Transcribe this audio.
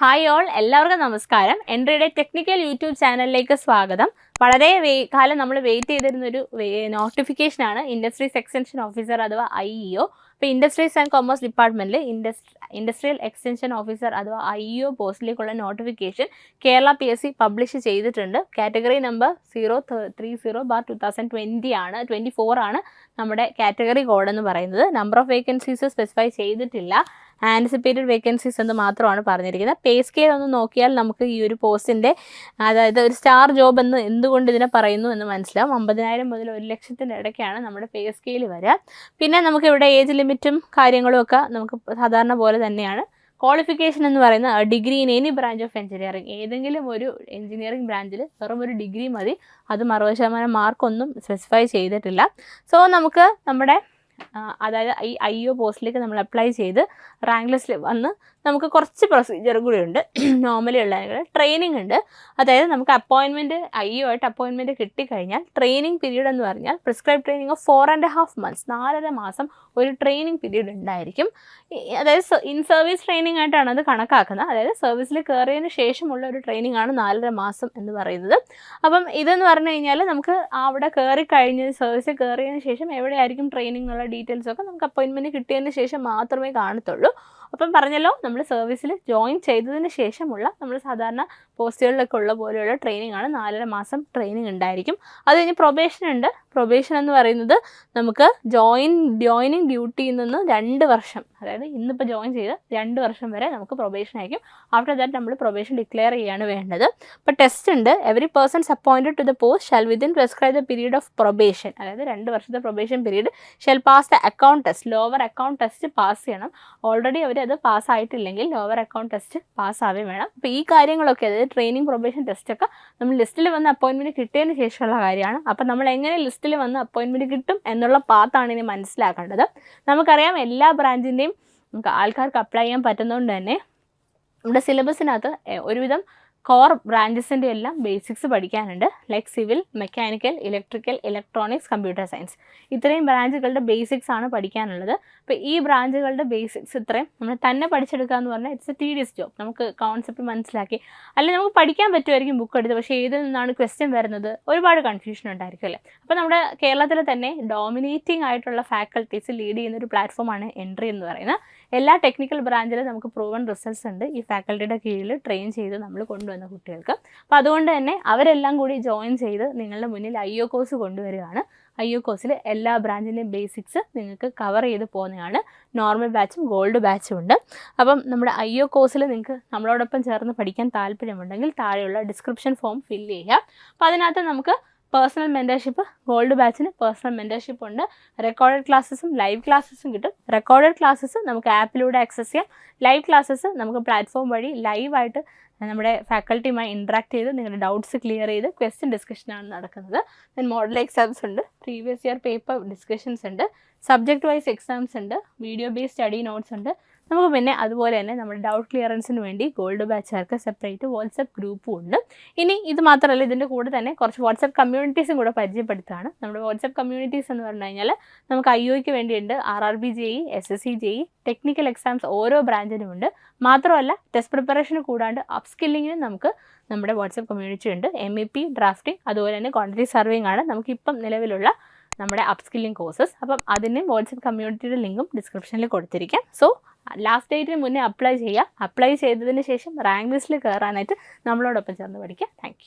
Hi all എല്ലാവർക്കും നമസ്കാരം. എൻട്രിയുടെ technical YouTube ചാനലിലേക്ക് സ്വാഗതം. വളരെ കാലം നമ്മൾ വെയിറ്റ് ചെയ്തിരുന്ന ഒരു നോട്ടിഫിക്കേഷനാണ് ഇൻഡസ്ട്രീസ് എക്സ്റ്റൻഷൻ ഓഫീസർ അഥവാ ഐ ഇ ഒ ഇപ്പോൾ ഇൻഡസ്ട്രീസ് ആൻഡ് കൊമേഴ്സ് ഡിപ്പാർട്ട്മെന്റിൽ ഇൻഡസ്ട്രി ഇൻഡസ്ട്രിയൽ എക്സ്റ്റൻഷൻ ഓഫീസർ അഥവാ I O പോസ്റ്റിലേക്കുള്ള notification Kerala P S C publish ചെയ്തിട്ടുണ്ട്. Category number zero three zero bar two thousand twenty ആണ്. Twenty four ആണ് നമ്മുടെ category code എന്ന് പറയുന്നത്. Number of vacancies specify ചെയ്തിട്ടില്ല. Anticipated vacancies എന്ന് മാത്രമാണ് പറഞ്ഞിരിക്കുന്നത്. പേ സ്കെയിൽ ഒന്ന് നോക്കിയാൽ നമുക്ക് ഈ ഒരു പോസ്റ്റിന്റെ അതായത് ഒരു സ്റ്റാർ ജോബ് എന്ന് എന്തുകൊണ്ട് ഇതിനെ പറയുന്നു എന്ന് മനസ്സിലാവും. അമ്പതിനായിരം മുതൽ ഒരു ലക്ഷത്തിന്റെ ഇടയ്ക്കാണ് നമ്മുടെ പേ സ്കെയിൽ വരിക. പിന്നെ നമുക്ക് ഇവിടെ ഏജ് ലിമിറ്റും കാര്യങ്ങളും ഒക്കെ നമുക്ക് സാധാരണ പോലെ തന്നെയാണ്. ക്വാളിഫിക്കേഷൻ എന്ന് പറയുന്നത് degree in any branch of engineering ഏതെങ്കിലും ഒരു എഞ്ചിനീയറിംഗ് ബ്രാഞ്ചിൽ വെറും ഒരു ഡിഗ്രി മതി. അതും അറുപത് ശതമാനം മാർക്കൊന്നും സ്പെസിഫൈ ചെയ്തിട്ടില്ല. സോ നമുക്ക് നമ്മുടെ അതായത് ഈ ഐ ഒ പോസ്റ്റിലേക്ക് നമ്മൾ അപ്ലൈ ചെയ്ത് റാങ്ക് ലിസ്റ്റിൽ വന്ന് നമുക്ക് കുറച്ച് പ്രൊസീജിയർ കൂടി ഉണ്ട്. നോർമലി ഉള്ള ട്രെയിനിങ് ഉണ്ട്. അതായത് നമുക്ക് അപ്പോയിൻമെന്റ് ഐ ഒ ആയിട്ട് അപ്പോയിൻമെന്റ് കിട്ടിക്കഴിഞ്ഞാൽ ട്രെയിനിങ് പീരീഡ് എന്ന് പറഞ്ഞാൽ prescribe training of four and half months നാലര മാസം ഒരു ട്രെയിനിങ് പീരീഡ് ഉണ്ടായിരിക്കും. അതായത് ഇൻ സർവീസ് ട്രെയിനിങ് ആയിട്ടാണ് അത് കണക്കാക്കുന്നത്. അതായത് സർവീസിൽ കയറിയതിന് ശേഷമുള്ള ഒരു ട്രെയിനിങ് ആണ് നാലര മാസം എന്ന് പറയുന്നത്. അപ്പം ഇതെന്ന് പറഞ്ഞു കഴിഞ്ഞാൽ നമുക്ക് അവിടെ കയറി കഴിഞ്ഞ് സർവീസിൽ കയറിയതിന് ശേഷം എവിടെയായിരിക്കും ട്രെയിനിങ് എന്നുള്ള ഡീറ്റെയിൽസ് ഒക്കെ നമുക്ക് അപ്പോയിൻമെന്റ് കിട്ടിയതിന് ശേഷം മാത്രമേ കാണത്തുള്ളൂ. അപ്പം പറഞ്ഞല്ലോ നമ്മൾ സർവീസിൽ ജോയിൻ ചെയ്തതിന് ശേഷമുള്ള നമ്മൾ സാധാരണ പോസ്റ്റുകളിലൊക്കെ ഉള്ള പോലെയുള്ള ട്രെയിനിങ് ആണ്. നാലര മാസം ട്രെയിനിങ് ഉണ്ടായിരിക്കും. അത് കഴിഞ്ഞ് പ്രൊബേഷൻ ഉണ്ട്. പ്രൊബേഷൻ എന്ന് പറയുന്നത് നമുക്ക് ജോയിൻ ജോയിനിങ് ഡ്യൂട്ടിയിൽ നിന്ന് രണ്ട് വർഷം അതായത് ഇന്നിപ്പോൾ ജോയിൻ ചെയ്ത് രണ്ട് വർഷം വരെ നമുക്ക് പ്രൊബേഷൻ ആയിരിക്കും. ആഫ്റ്റർ ദാറ്റ് നമ്മൾ പ്രൊബേഷൻ ഡിക്ലെയർ ചെയ്യാണ് വേണ്ടത്. ഇപ്പോൾ ടെസ്റ്റ് ഉണ്ട്. Every persons appointed to the post shall within prescribe the period of probation അതായത് രണ്ട് വർഷത്തെ probation period shall pass the account test lower account test pass ചെയ്യണം. ഓൾറെഡി അവർ അത് പാസ്സായിട്ടില്ലെങ്കിൽ ലോവർ അക്കൗണ്ട് ടെസ്റ്റ് പാസ്സാവുകയും വേണം. അപ്പോൾ ഈ കാര്യങ്ങളൊക്കെ അതായത് ട്രെയിനിങ് പ്രൊബേഷൻ ടെസ്റ്റൊക്കെ നമ്മൾ ലിസ്റ്റിൽ വന്ന് അപ്പോയിൻമെന്റ് കിട്ടിയതിന് ശേഷമുള്ള കാര്യമാണ്. അപ്പോൾ നമ്മൾ എങ്ങനെ ലിസ്റ്റിൽ വന്ന് അപ്പോയിൻമെന്റ് കിട്ടും എന്നുള്ള പാത്താണ് ഇനി മനസ്സിലാക്കേണ്ടത്. നമുക്കറിയാം എല്ലാ ബ്രാഞ്ചിന്റെയും നമുക്ക് ആൾക്കാർക്ക് അപ്ലൈ ചെയ്യാൻ പറ്റുന്നതുകൊണ്ട് തന്നെ നമ്മുടെ സിലബസിനകത്ത് ഒരുവിധം കോർ ബ്രാഞ്ചസിന്റെ എല്ലാം ബേസിക്സ് പഠിക്കാനുണ്ട് like civil mechanical electrical electronics computer science ഇത്രയും ബ്രാഞ്ചുകളുടെ ബേസിക്സ് ആണ് പഠിക്കാനുള്ളത്. അപ്പോൾ ഈ ബ്രാഞ്ചുകളുടെ ബേസിക്സ് ഇത്രയും നമ്മൾ തന്നെ പഠിച്ചെടുക്കുക എന്ന് പറഞ്ഞാൽ ഇറ്റ്സ് എ ടീഡിയസ് ജോബ് നമുക്ക് കോൺസെപ്റ്റ് മനസ്സിലാക്കി അല്ലെങ്കിൽ നമുക്ക് പഠിക്കാൻ പറ്റുമായിരിക്കും ബുക്ക് എടുത്ത് പക്ഷേ ഏതിൽ നിന്നാണ് ക്വസ്റ്റ്യൻ വരുന്നത്? ഒരുപാട് കൺഫ്യൂഷൻ ഉണ്ടായിരിക്കും അല്ലേ? അപ്പോൾ നമ്മുടെ കേരളത്തിൽ തന്നെ ഡോമിനേറ്റിംഗ് ആയിട്ടുള്ള ഫാക്കൽറ്റീസ് ലീഡ് ചെയ്യുന്ന ഒരു പ്ലാറ്റ്ഫോമാണ് എൻട്രി എന്ന് പറയുന്നത്. എല്ലാ ടെക്നിക്കൽ ബ്രാഞ്ചിലും നമുക്ക് പ്രൂവൺ റിസൾട്ട്സ് ഉണ്ട്. ഈ ഫാക്കൽറ്റിയുടെ കീഴിൽ ട്രെയിൻ ചെയ്ത് നമ്മൾ കൊണ്ടുവന്ന കുട്ടികൾക്ക്. അപ്പോൾ അതുകൊണ്ട് തന്നെ അവരെല്ലാം കൂടി ജോയിൻ ചെയ്ത് നിങ്ങളുടെ മുന്നിൽ ഐ ഒ കോഴ്സ് കൊണ്ടുവരികയാണ്. ഐ ഒ കോഴ്സിൽ എല്ലാ ബ്രാഞ്ചിന്റെയും ബേസിക്സ് നിങ്ങൾക്ക് കവർ ചെയ്ത് പോകുന്നതാണ്. നോർമൽ ബാച്ചും ഗോൾഡ് ബാച്ചും ഉണ്ട്. അപ്പം നമ്മുടെ ഐ ഒ കോഴ്സിൽ നിങ്ങൾക്ക് നമ്മളോടൊപ്പം ചേർന്ന് പഠിക്കാൻ താല്പര്യമുണ്ടെങ്കിൽ താഴെയുള്ള ഡിസ്ക്രിപ്ഷൻ ഫോം ഫില്ല് ചെയ്യുക. അപ്പോൾ അതിനകത്ത് നമുക്ക് പേഴ്സണൽ മെന്റർഷിപ്പ് ഗോൾഡ് ബാച്ചിന് പേഴ്സണൽ മെന്റർഷിപ്പ് ഉണ്ട്. റെക്കോർഡഡ് ക്ലാസ്സസും ലൈവ് ക്ലാസ്സസും കിട്ടും. റെക്കോർഡഡ് ക്ലാസ്സസ് നമുക്ക് ആപ്പിലൂടെ ആക്സസ് ചെയ്യാം. ലൈവ് ക്ലാസ്സസ് നമുക്ക് പ്ലാറ്റ്ഫോം വഴി ലൈവായിട്ട് നമ്മുടെ ഫാക്കൽറ്റിയുമായി ഇൻട്രാക്ട് ചെയ്ത് നിങ്ങളുടെ ഡൗട്ട്സ് ക്ലിയർ ചെയ്ത് ക്വസ്റ്റ്യൻ ഡിസ്കഷനാണ് നടക്കുന്നത്. ദെൻ മോഡൽ എക്സാംസ് ഉണ്ട് പ്രീവിയസ് ഇയർ പേപ്പർ ഡിസ്കഷൻസ് ഉണ്ട് സബ്ജക്റ്റ് വൈസ് എക്സാംസ് ഉണ്ട് വീഡിയോ ബേസ്ഡ് സ്റ്റഡി നോട്ട്സ് ഉണ്ട്. നമുക്ക് പിന്നെ അതുപോലെ തന്നെ നമ്മുടെ ഡൗട്ട് ക്ലിയറൻസിന് വേണ്ടി ഗോൾഡ് ബാച്ചുകാർക്ക് സെപ്പറേറ്റ് വാട്സപ്പ് ഗ്രൂപ്പും ഉണ്ട്. ഇനി ഇത് മാത്രമല്ല ഇതിന്റെ കൂടെ തന്നെ കുറച്ച് വാട്സപ്പ് കമ്മ്യൂണിറ്റീസും കൂടെ പരിചയപ്പെടുത്തുകയാണ്. നമ്മുടെ വാട്സപ്പ് കമ്മ്യൂണിറ്റീസ് എന്ന് പറഞ്ഞു കഴിഞ്ഞാൽ നമുക്ക് ഐ ഒക്ക് വേണ്ടിയുണ്ട് R R B J E S S C J E technical exams ഓരോ ബ്രാഞ്ചിനും ഉണ്ട്. മാത്രമല്ല ടെസ്റ്റ് പ്രിപ്പറേഷന് കൂടാണ്ട് അപ് സ്കില്ലിങ്ങിനും നമുക്ക് നമ്മുടെ വാട്സപ്പ് കമ്മ്യൂണിറ്റി ഉണ്ട്. എം ഇ പി ഡ്രാഫ്റ്റിംഗ് അതുപോലെ തന്നെ ക്വാണ്ടിറ്റി സർവേയിങ് ആണ്. നമുക്കിപ്പം നിലവിലുള്ള നമ്മുടെ അപ്സ്കില്ലിംഗ് കോഴ്സസ് അപ്പം അതിന് വാട്സപ്പ് കമ്മ്യൂണിറ്റിയുടെ ലിങ്കും ഡിസ്ക്രിപ്ഷനിൽ കൊടുത്തിരിക്കാം. സോ ലാസ്റ്റ് ഡേറ്റിന് മുന്നേ അപ്ലൈ ചെയ്യുക അപ്ലൈ ചെയ്തതിന് ശേഷം റാങ്ക് ലിസ്റ്റിൽ കയറാനായിട്ട് നമ്മളോടൊപ്പം ചേർന്ന് പഠിക്കുക താങ്ക്